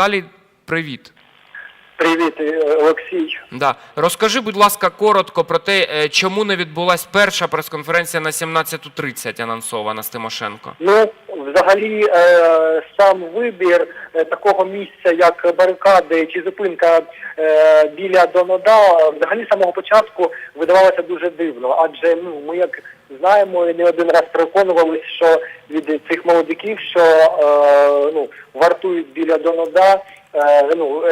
Віталій, привіт. Привіт, е, Олексій. Да. Розкажи, будь ласка, коротко про те, е, чому не відбулася перша прес-конференція на 17.30 анонсована з Тимошенко. Ну, взагалі, е, сам вибір е, такого місця, як барикади чи зупинка е, біля Донода, взагалі з самого початку видавалося дуже дивно. Адже ну ми як знаємо і не один раз переконувалися, що від цих молодиків, що ну вартують біля Донода, ну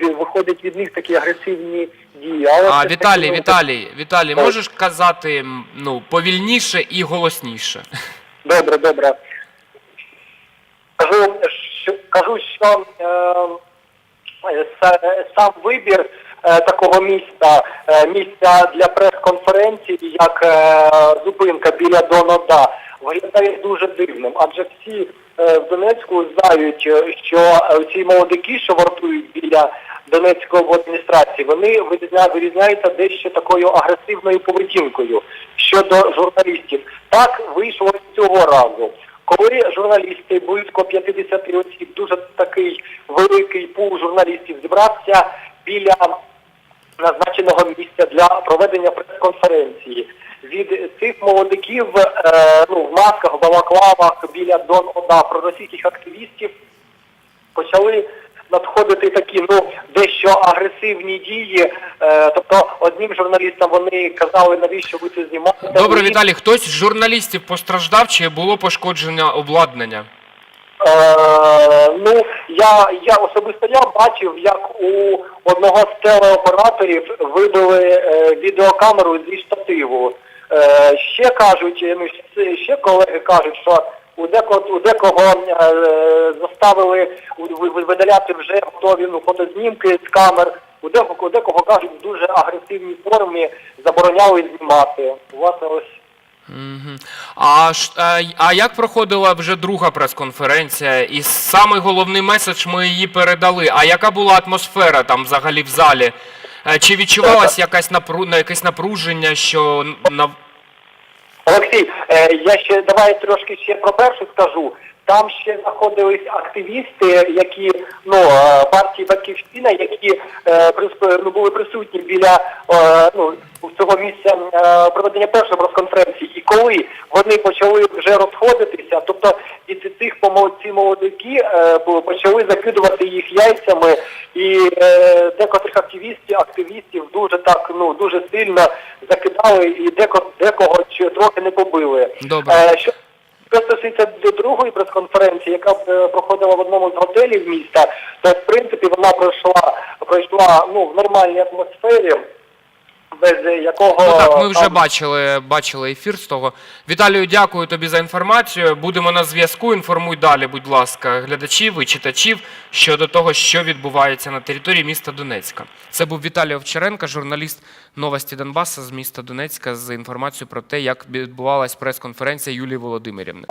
виходять від них такі агресивні дії. Але А Віталій, ну, Віталій, Віталій, можеш казати ну повільніше і голосніше? Добре, добре. Кажу, що, кажу, що е, е, сам вибір е, такого міста, е, місця для прес-конференції, як е, зупинка біля Донода, виглядає дуже дивним. Адже всі е, в Донецьку знають, е, що е, ці молодики, що вартують біля Донецької адміністрації, вони вирізняються дещо такою агресивною поведінкою щодо журналістів. Так вийшло цього разу. Коли журналісти, близько 50 осіб, дуже такий великий пул журналістів зібрався біля назначеного місця для проведення прес-конференції. Від цих молодиків е, ну, в масках, в балаклавах біля Дон Ода проросійських активістів почали надходити такі ну дещо агресивні дії. Е, тобто одним журналістам вони казали, навіщо ви це знімаєте. Добре, Віталій, хтось з журналістів постраждав чи було пошкодження обладнання? Е, ну, я, я особисто я бачив, як у одного з телеоператорів вибили е, відеокамеру зі штативу. Е, ще кажуть, ну ще колеги кажуть, що у декого, у декого е, заставили ви- ви- видаляти вже готові ну, фотознімки з камер. У декого, у декого кажуть, в дуже агресивній формі забороняли знімати. Власне, ось. Мгм. А, ш- а, а як проходила вже друга прес-конференція? І самий головний меседж ми її передали. А яка була атмосфера там взагалі в залі? Е, Чи відчувалась якась напру... на- якесь напруження, що на Олексій, е, я ще давай трошки ще про першу скажу. Там ще знаходились активісти, які ну е, партії Батьківщина, які е, ну, були присутні біля ну цього місця проведення першої прес-конференції. І коли вони почали вже розходитися, тобто від цих помо- ці молодики почали закидувати їх яйцями, і декотрих активістів активістів дуже так ну дуже сильно закидали, і деко декого чи трохи не побили. Добре. Е, що що стосується до другої прес-конференції, яка е, проходила в одному з готелів міста, то в принципі вона пройшла пройшла ну в нормальній атмосфері, без якого Ну так, ми вже там, бачили, бачили ефір з того. Віталію, дякую тобі за інформацію. Будемо на зв'язку. Інформуй далі, будь ласка, глядачів і читачів щодо того, що відбувається на території міста Донецька. Це був Віталій Овчаренко, журналіст Новості Донбаса з міста Донецька, з інформацією про те, як відбувалась прес-конференція Юлії Володимирівни.